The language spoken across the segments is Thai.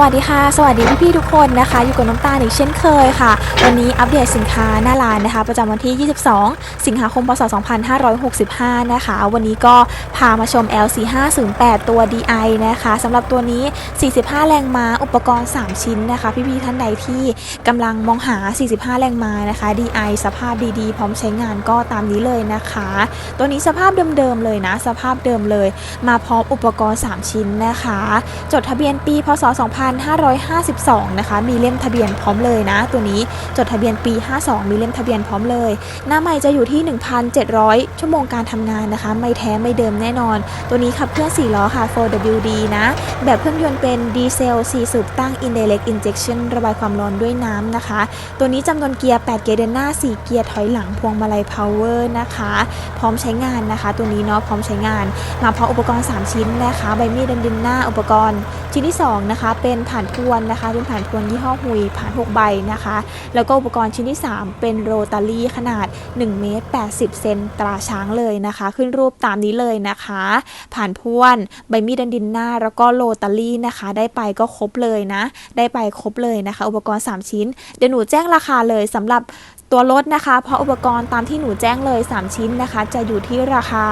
วัสดีค่ะ สวัสดีพี่ๆทุกคนนะคะ อยู่กับน้ำตาลอีกเช่นเคยค่ะ วันนี้อัปเดตสินค้าหน้าร้านนะคะ ประจำวันที่ 22 สิงหาคมพศ 2565 นะคะ วันนี้ก็พามาชม L4508 ตัว DI นะคะสำหรับตัวนี้ 45 แรงม้า อุปกรณ์ 3 ชิ้นนะคะ พี่ๆท่านใดที่กำลังมองหา 45 แรงม้านะคะ DI สภาพดีๆ พร้อมใช้งานก็ตามนี้เลยนะคะ ตัวนี้สภาพเดิมๆเลยนะ สภาพเดิมเลย มาพร้อมอุปกรณ์ 3 ชิ้นนะคะ จดทะเบียนปีพศ 2 2552 นะคะ มีเล่มทะเบียนพร้อมเลยนะ ตัวนี้จดทะเบียนปี 52 มีเล่มทะเบียนพร้อมเลย หน้าใหม่จะอยู่ที่ 1,700 ชั่วโมงการทำงานนะคะ ไม่แท้ไม่เดิมแน่นอน ตัวนี้ขับเคลื่อน 4 ล้อค่ะ 4WD นะ แบบเครื่องยนต์เป็นดีเซล 4 สูบตั้ง Indirect Injection ระบายความร้อนด้วยน้ำนะคะ ตัวนี้จำนวนเกียร์ 8 เกียร์เดินหน้า 4 เกียร์ถอยหลังพวงมาลัย power นะคะ พร้อมใช้งานนะคะ ตัวนี้เนาะพร้อมใช้งาน มาพร้อมอุปกรณ์ 3 ชิ้นนะคะ ใบมีดดันดินหน้าอุปกรณ์ชิ้นที่2นะคะเป็นผ่านพวนนะคะ เป็นผ่านพวนยี่ห้อหุยผ่าน 6 ใบนะคะ แล้วก็อุปกรณ์ชิ้นที่ 3 เป็นโรตารี่ขนาด1เมตร80 เซนตราช้างเลยนะคะ ขึ้นรูปตามนี้เลยนะคะ ผ่านพวนใบมีดดันดินหน้า แล้วก็โรตารี่นะคะ ได้ไปก็ครบเลยนะ ได้ไปครบเลยนะคะ อุปกรณ์ 3 ชิ้น เดี๋ยวหนูแจ้งราคาเลยสำหรับตัวรถนะคะ เพราะอุปกรณ์ตามที่หนูแจ้งเลย 3 ชิ้นนะคะ จะอยู่ที่ราคา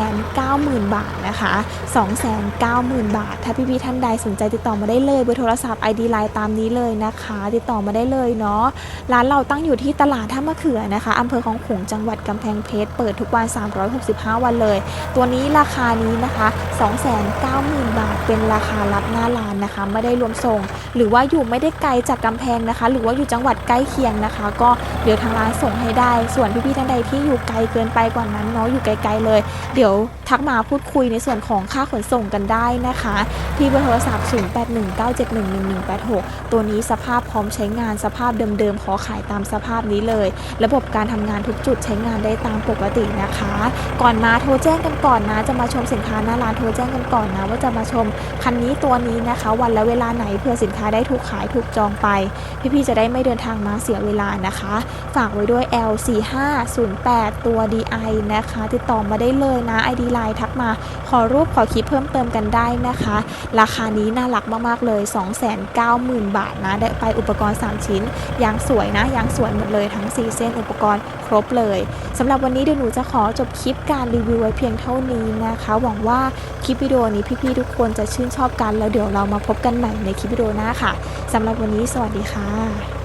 290,000 บาทนะคะ 290,000 บาท ถ้าพี่ๆท่านใดสนใจติดต่อมาได้เลยเบอร์โทรศัพท์ ID ไลน์ตามนี้เลยนะคะ ติดต่อมาได้เลยเนาะร้านเราตั้งอยู่ที่ตลาดท่ามะเขือนะคะอำเภอของขลุงจังหวัดกำแพงเพชรเปิดทุกวัน 365 วันเลย ตัวนี้ราคานี้นะคะ 290,000 บาท เป็นราคารับหน้าร้านนะคะ ไม่ได้รวมส่ง หรือว่าอยู่ไม่ได้ไกลจากกำแพงนะคะ หรือว่าอยู่จังหวัดใกล้เคียงนะคะ ก็เดี๋ยวทางร้านส่งให้ได้ ส่วนพี่ๆท่านใดที่อยู่ไกลเกินไปกว่านั้นเนาะอยู่ไกลๆเลย เดี๋ยวทักมาพูดคุยในส่วนของค่าขนส่งกันได้นะคะ ที่เบอร์โทรศัพท์ 0819711186 ตัวนี้สภาพพร้อมใช้งานสภาพเดิมๆขอขายตามสภาพนี้เลย ระบบการทำงานทุกจุดใช้งานได้ตามปกตินะคะ ก่อนมาโทรแจ้งกันก่อนนะ จะมาชมสินค้าหน้าร้านโทรแจ้งกันก่อนนะ ว่าจะมาชมคันนี้ตัวนี้นะคะ วันและเวลาไหนเพื่อสินค้าได้ถูกขายถูกจองไป พี่ๆจะได้ไม่เดินทางมาเสียเวลานะคะฝากไว้ด้วย L4508 ตัว DI นะคะ ติดต่อมาได้เลยนะ ID Line ทักมา ขอรูปขอคลิปเพิ่มเติมกันได้นะคะ ราคานี้น่ารักมาก ๆ เลย 290,000 บาทนะ ได้ไปอุปกรณ์ 3 ชิ้นยางสวยนะยางสวยหมดเลยทั้ง 4 เส้นอุปกรณ์ครบเลยสำหรับวันนี้เดี๋ยวหนูจะขอจบคลิปการรีวิวไว้เพียงเท่านี้นะคะ หวังว่าคลิปวิดีโอนี้พี่ๆทุกคนจะชื่นชอบกันแล้วเดี๋ยวเรามาพบกันใหม่ในคลิปวิดีโอหน้าค่ะสำหรับวันนี้สวัสดีค่ะ